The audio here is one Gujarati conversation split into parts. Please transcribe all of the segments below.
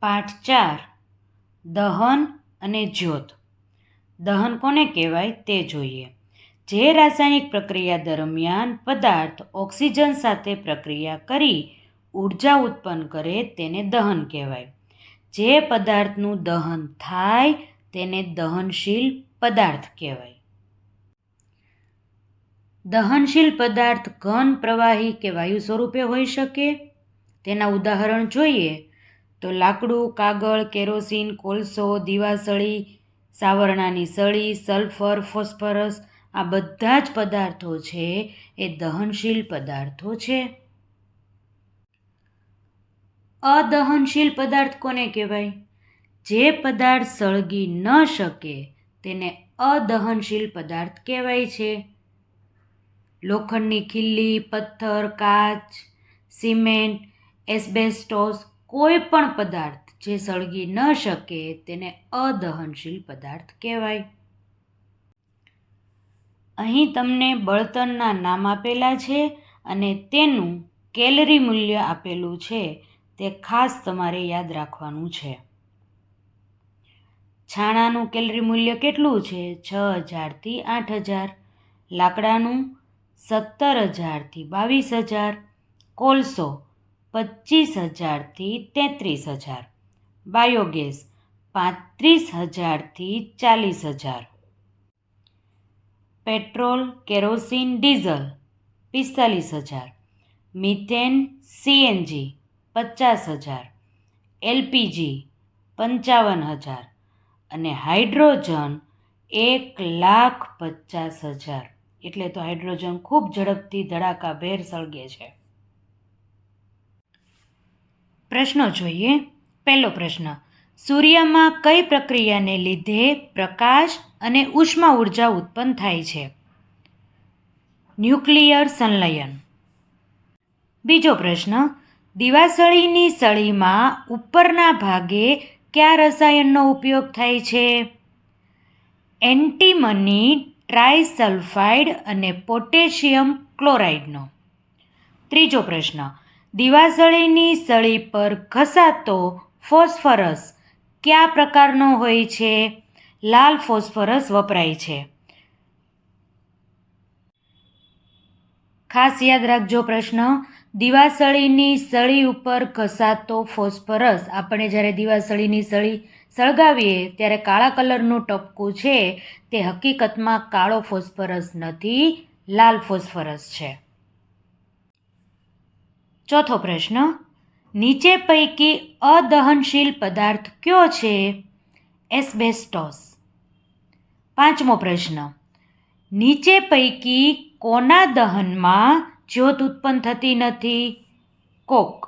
પાઠ ચાર, દહન અને જ્યોત. દહન કોને કહેવાય? તે જોઈએ. જે રાસાયણિક પ્રક્રિયા દરમિયાન પદાર્થ ઓક્સિજન સાથે પ્રક્રિયા કરી ઊર્જા ઉત્પન્ન કરે તેને દહન કહેવાય. જે પદાર્થનું દહન થાય તેને દહનશીલ પદાર્થ કહેવાય. દહનશીલ પદાર્થ ઘન પ્રવાહી કે વાયુ સ્વરૂપે હોઈ શકે? તેના ઉદાહરણ જોઈએ. તો લાકડું, કાગળ, કેરોસીન, કોલસો, દીવાસળી, સાવરણાની સળી, સલ્ફર, ફોસ્ફરસ આ બધા જ પદાર્થો છે, એ દહનશીલ પદાર્થો છે. અદહનશીલ પદાર્થ કોને કહેવાય? જે પદાર્થ સળગી ન શકે, તેને અદહનશીલ પદાર્થ કહેવાય છે. લોખંડની ખીલ્લી, પથ્થર, કાચ, સિમેન્ટ, એસ્બેસ્ટોસ કોઈ પણ પદાર્થ જે સળગી ન શકે તેને અદહનશીલ પદાર્થ કહેવાય. અહીં તમને બળતણના નામ આપેલા છે અને તેનું કેલરી મૂલ્ય આપેલું છે. તે ખાસ તમારે યાદ રાખવાનું છે. છાણાનું કેલરી મૂલ્ય કેટલું છે? છ હજારથી આઠ હજાર. લાકડાનું સત્તર હજારથી બાવીસ હજાર. કોલસો પચીસ હજારથી તેત્રીસ હજાર. બાયોગેસ પાંત્રીસ હજારથી ચાલીસ હજાર. પેટ્રોલ, કેરોસીન, ડીઝલ પિસ્તાલીસ હજાર. મિથેન, સીએનજી પચાસ હજાર. એલપીજી પંચાવન હજાર. અને હાઇડ્રોજન એક લાખ પચાસ હજાર. એટલે તો હાઇડ્રોજન ખૂબ ઝડપથી ધડાકાભેર સળગે છે. પ્રશ્નો જોઈએ. પહેલો પ્રશ્ન, સૂર્યમાં કઈ પ્રક્રિયાને લીધે પ્રકાશ અને ઉષ્મા ઊર્જા ઉત્પન્ન થાય છે? ન્યુક્લિયર સંલયન. બીજો પ્રશ્ન, દિવાસળીની સળીમાં ઉપરના ભાગે કયા રસાયણનો ઉપયોગ થાય છે? એન્ટીમની ટ્રાયસલ્ફાઇડ અને પોટેશિયમ ક્લોરાઇડનો. ત્રીજો પ્રશ્ન દિવાસળીની સળી પર ઘસાતો ફોસ્ફરસ કયા પ્રકારનો હોય છે? લાલ ફોસ્ફરસ વપરાય છે. ખાસ યાદ રાખજો પ્રશ્ન. દિવાસળીની સળી ઉપર ઘસાતો ફોસ્ફરસ આપણે જ્યારે દિવાસળીની સળી સળગાવીએ ત્યારે કાળા કલરનું ટપકું છે. તે હકીકતમાં કાળો ફોસ્ફરસ નથી, લાલ ફોસ્ફરસ છે. ચોથો પ્રશ્ન, નીચે પૈકી અદહનશીલ પદાર્થ કયો છે? એસ્બેસ્ટોસ. પાંચમો પ્રશ્ન, નીચે પૈકી કોના દહનમાં જ્યોત ઉત્પન્ન થતી નથી? કોક.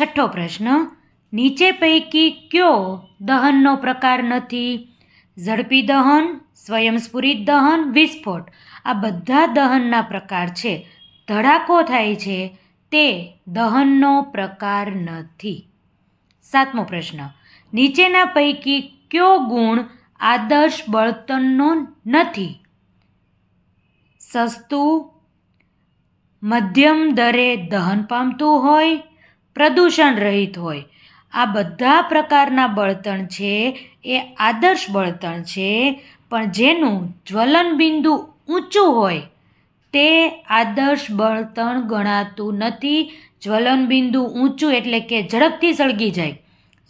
છઠ્ઠો પ્રશ્ન, નીચે પૈકી કયો દહનનો પ્રકાર નથી? ઝડપી દહન, સ્વયંસ્ફુરિત દહન, વિસ્ફોટ. આ બધા દહનના પ્રકાર છે. ધડાકો થાય છે તે દહનનો પ્રકાર નથી. સાતમો પ્રશ્ન. નીચેના પૈકી કયો ગુણ આદર્શ બળતણનો નથી? સસ્તું, મધ્યમ દરે દહન પામતું હોય, પ્રદૂષણ રહિત હોય, આ બધા પ્રકારના બળતણ છે, એ આદર્શ બળતણ છે, પણ જેનું જ્વલન બિંદુ ઊંચું હોય તે આદર્શ બળતણ ગણાતું નથી. જ્વલનબિંદુ ઊંચું એટલે કે ઝડપથી સળગી જાય.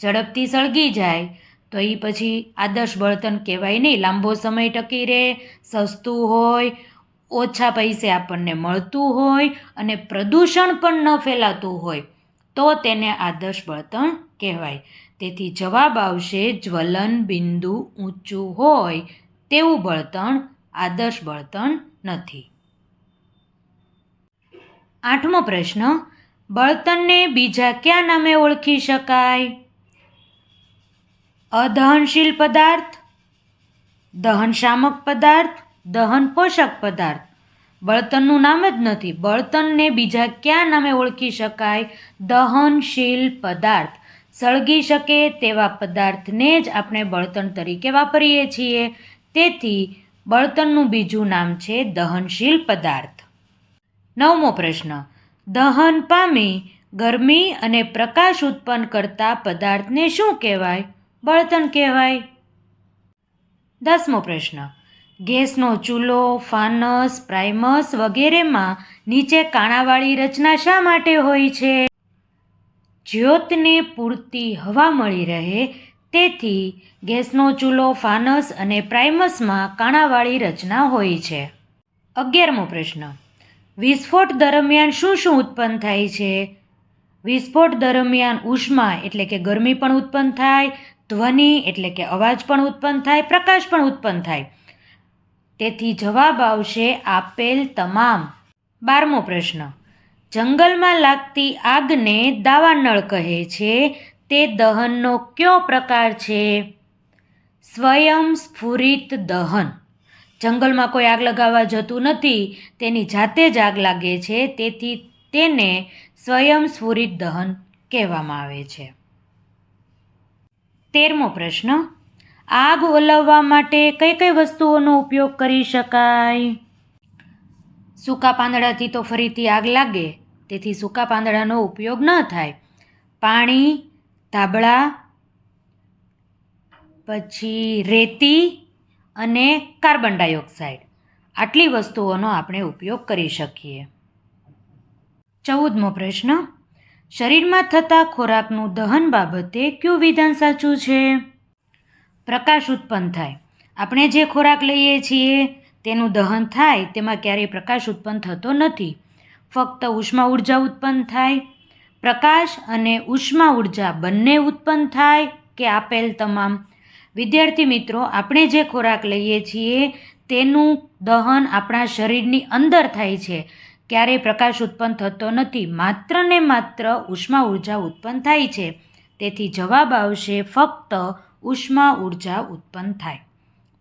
ઝડપથી સળગી જાય તો એ પછી આદર્શ બળતણ કહેવાય નહીં. લાંબો સમય ટકી રહે, સસ્તું હોય, ઓછા પૈસે આપણને મળતું હોય અને પ્રદૂષણ પણ ન ફેલાતું હોય તો તેને આદર્શ બળતણ કહેવાય. તેથી જવાબ આવશે જ્વલન બિંદુ ઊંચું હોય તેવું બળતણ આદર્શ બળતણ નથી. આઠમો પ્રશ્ન, બળતણને બીજા કયા નામે ઓળખી શકાય? અદહનશીલ પદાર્થ, દહનશામક પદાર્થ દહન પોષક પદાર્થ. બળતણનું નામ જ નથી, બળતણને બીજા કયા નામે ઓળખી શકાય? દહનશીલ પદાર્થ. સળગી શકે તેવા પદાર્થને જ આપણે બળતણ તરીકે વાપરીએ છીએ. તેથી, બળતણનું બીજું નામ છે દહનશીલ પદાર્થ. નવમો પ્રશ્ન. દહન પામી ગરમી અને પ્રકાશ ઉત્પન્ન કરતા પદાર્થને શું કહેવાય? બળતણ કહેવાય. દસમો પ્રશ્ન. ગેસનો ચૂલો, ફાનસ, પ્રાઇમસ વગેરેમાં નીચે કાણાવાળી રચના શા માટે હોય છે? જ્યોતને પૂરતી હવા મળી રહે તેથી ગેસનો ચૂલો, ફાનસ અને પ્રાઇમસમાં કાણાવાળી રચના હોય છે. અગિયારમો પ્રશ્ન. વિસ્ફોટ દરમિયાન શું શું ઉત્પન્ન થાય છે? વિસ્ફોટ દરમિયાન ઉષ્મા એટલે કે ગરમી પણ ઉત્પન્ન થાય, ધ્વનિ એટલે કે અવાજ પણ ઉત્પન્ન થાય, પ્રકાશ પણ ઉત્પન્ન થાય. તેથી જવાબ આવશે આપેલ તમામ. બારમો પ્રશ્ન. જંગલમાં લાગતી આગને દાવાનળ કહે છે, તે દહનનો કયો પ્રકાર છે? સ્વયં સ્ફુરિત દહન. જંગલમાં કોઈ આગ લગાવવા જતું નથી, તેની જાતે જ આગ લાગે છે, તેથી તેને સ્વયં સ્ફુરિત દહન કહેવામાં આવે છે. તેરમો પ્રશ્ન, આગ ઓલવવા માટે કઈ કઈ વસ્તુઓનો ઉપયોગ કરી શકાય? સૂકા પાંદડાથી તો ફરીથી આગ લાગે, તેથી સૂકા પાંદડાનો ઉપયોગ ન થાય. પાણી, ધાબળા, પછી રેતી અને કાર્બન ડાયોક્સાઇડ. આટલી વસ્તુઓનો આપણે ઉપયોગ કરી શકીએ. ચૌદમો પ્રશ્ન. શરીરમાં થતા ખોરાકનું દહન બાબતે કયું વિધાન સાચું છે? પ્રકાશ ઉત્પન્ન થાય. આપણે જે ખોરાક લઈએ છીએ, તેનું દહન થાય, તેમાં ક્યારેય પ્રકાશ ઉત્પન્ન થતો નથી. ફક્ત ઉષ્મા ઊર્જા ઉત્પન્ન થાય. પ્રકાશ અને ઉષ્મા ઊર્જા બંને ઉત્પન્ન થાય કે આપેલ તમામ? વિદ્યાર્થી મિત્રો, આપણે જે ખોરાક લઈએ છીએ તેનું દહન આપણા શરીરની અંદર થાય છે. ક્યારેય પ્રકાશ ઉત્પન્ન થતો નથી, માત્ર ને માત્ર ઉષ્મા ઊર્જા ઉત્પન્ન થાય છે. તેથી જવાબ આવશે ફક્ત ઉષ્મા ઊર્જા ઉત્પન્ન થાય.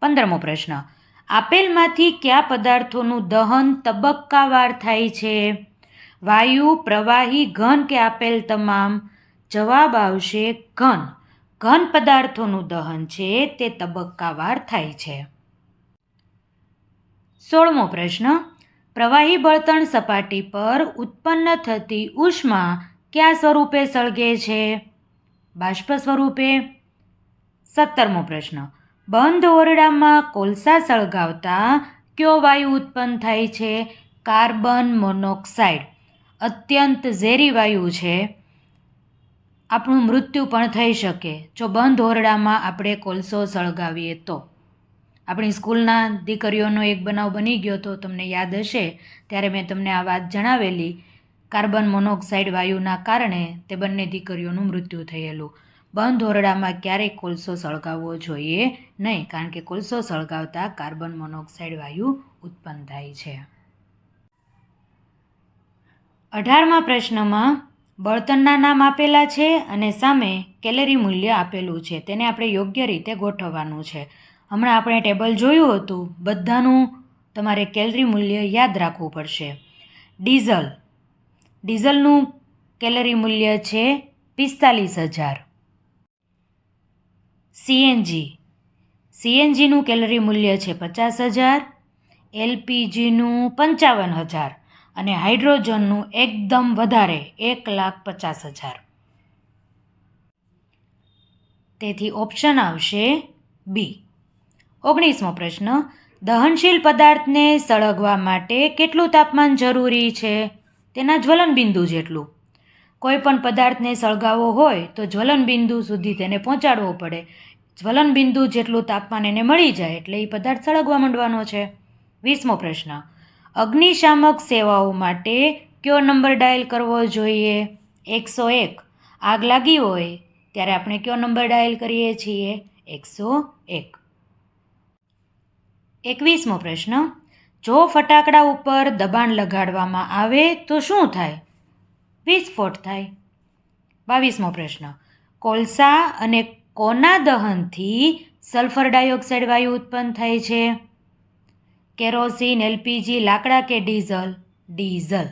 પંદરમો પ્રશ્ન. આપેલમાંથી કયા પદાર્થોનું દહન તબક્કાવાર થાય છે? વાયુ, પ્રવાહી, ઘન કે આપેલ તમામ? જવાબ આવશે ઘન. ઘન પદાર્થોનું દહન છે તે તબક્કાવાર થાય છે. સોળમો પ્રશ્ન, પ્રવાહી બળતણ સપાટી પર ઉત્પન્ન થતી ઉષ્મા કયા સ્વરૂપે સળગે છે? બાષ્પ સ્વરૂપે. સત્તરમો પ્રશ્ન, બંધ ઓરડામાં કોલસા સળગાવતા કયો વાયુ ઉત્પન્ન થાય છે? કાર્બન મોનોક્સાઇડ, અત્યંત ઝેરી વાયુ છે. આપણું મૃત્યુ પણ થઈ શકે. જો બંધ ઓરડામાં આપણે કોલસો સળગાવીએ તો. આપણી સ્કૂલના દીકરીઓનો એક બનાવ બની ગયો તો તમને યાદ હશે. ત્યારે મેં તમને આ વાત જણાવેલી. કાર્બન મોનોક્સાઇડ વાયુના કારણે તે બંને દીકરીઓનું મૃત્યુ થયેલું. બંધ ઓરડામાં ક્યારેય કોલસો સળગાવવો જોઈએ નહીં, કારણ કે કોલસો સળગાવતા કાર્બન મોનોક્સાઇડ વાયુ ઉત્પન્ન થાય છે. અઢારમા પ્રશ્નમાં બળતણના નામ આપેલા છે અને સામે કેલરી મૂલ્ય આપેલું છે. તેને આપણે યોગ્ય રીતે ગોઠવવાનું છે. હમણાં આપણે ટેબલ જોયું હતું. બધાનું તમારે કેલરી મૂલ્ય યાદ રાખવું પડશે. ડીઝલ. ડીઝલનું કેલરી મૂલ્ય છે પિસ્તાલીસ હજાર. સીએનજી. સીએનજીનું કેલરી મૂલ્ય છે પચાસ હજાર. એલપીજીનું પંચાવન હજાર. અને હાઇડ્રોજનનું એકદમ વધારે એક લાખ પચાસ હજાર. તેથી ઓપ્શન આવશે બી. ઓગણીસમો પ્રશ્ન, દહનશીલ પદાર્થને સળગવા માટે કેટલું તાપમાન જરૂરી છે? તેના જ્વલન બિંદુ જેટલું. કોઈ પણ પદાર્થને સળગાવવો હોય તો જ્વલન બિંદુ સુધી તેને પહોંચાડવો પડે. જ્વલન બિંદુ જેટલું તાપમાન એને મળી જાય એટલે એ પદાર્થ સળગવા માંડવાનો છે. વીસમો પ્રશ્ન અગ્નિશામક સેવાઓ માટે કયો નંબર ડાયલ કરવો જોઈએ? એકસો એક. આગ લાગી હોય ત્યારે આપણે કયો નંબર ડાયલ કરીએ છીએ? એકસો એક. એકવીસમો પ્રશ્ન. જો ફટાકડા ઉપર દબાણ લગાડવામાં આવે તો શું થાય? વિસ્ફોટ થાય. બાવીસમો પ્રશ્ન. કોલસા અને કોના દહનથી સલ્ફર ડાયોક્સાઇડ વાયુ ઉત્પન્ન થાય છે? કેરોસીન, એલપીજી, લાકડા કે ડીઝલ? ડીઝલ.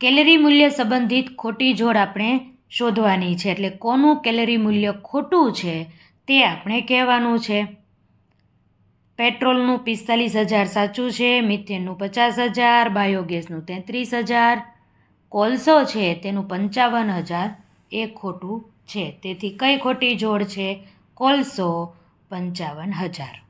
કેલરી મૂલ્ય સંબંધિત ખોટી જોડ આપણે શોધવાની છે. એટલે કોનું કેલરી મૂલ્ય ખોટું છે તે આપણે કહેવાનું છે. પેટ્રોલનું પિસ્તાલીસ હજાર સાચું છે, મિથેનનું પચાસ હજાર, બાયોગેસનું તેત્રીસ હજાર, કોલસો છે, તેનું પંચાવન હજાર એ ખોટું છે. તેથી કઈ ખોટી જોડ છે? કોલસો પંચાવન હજાર.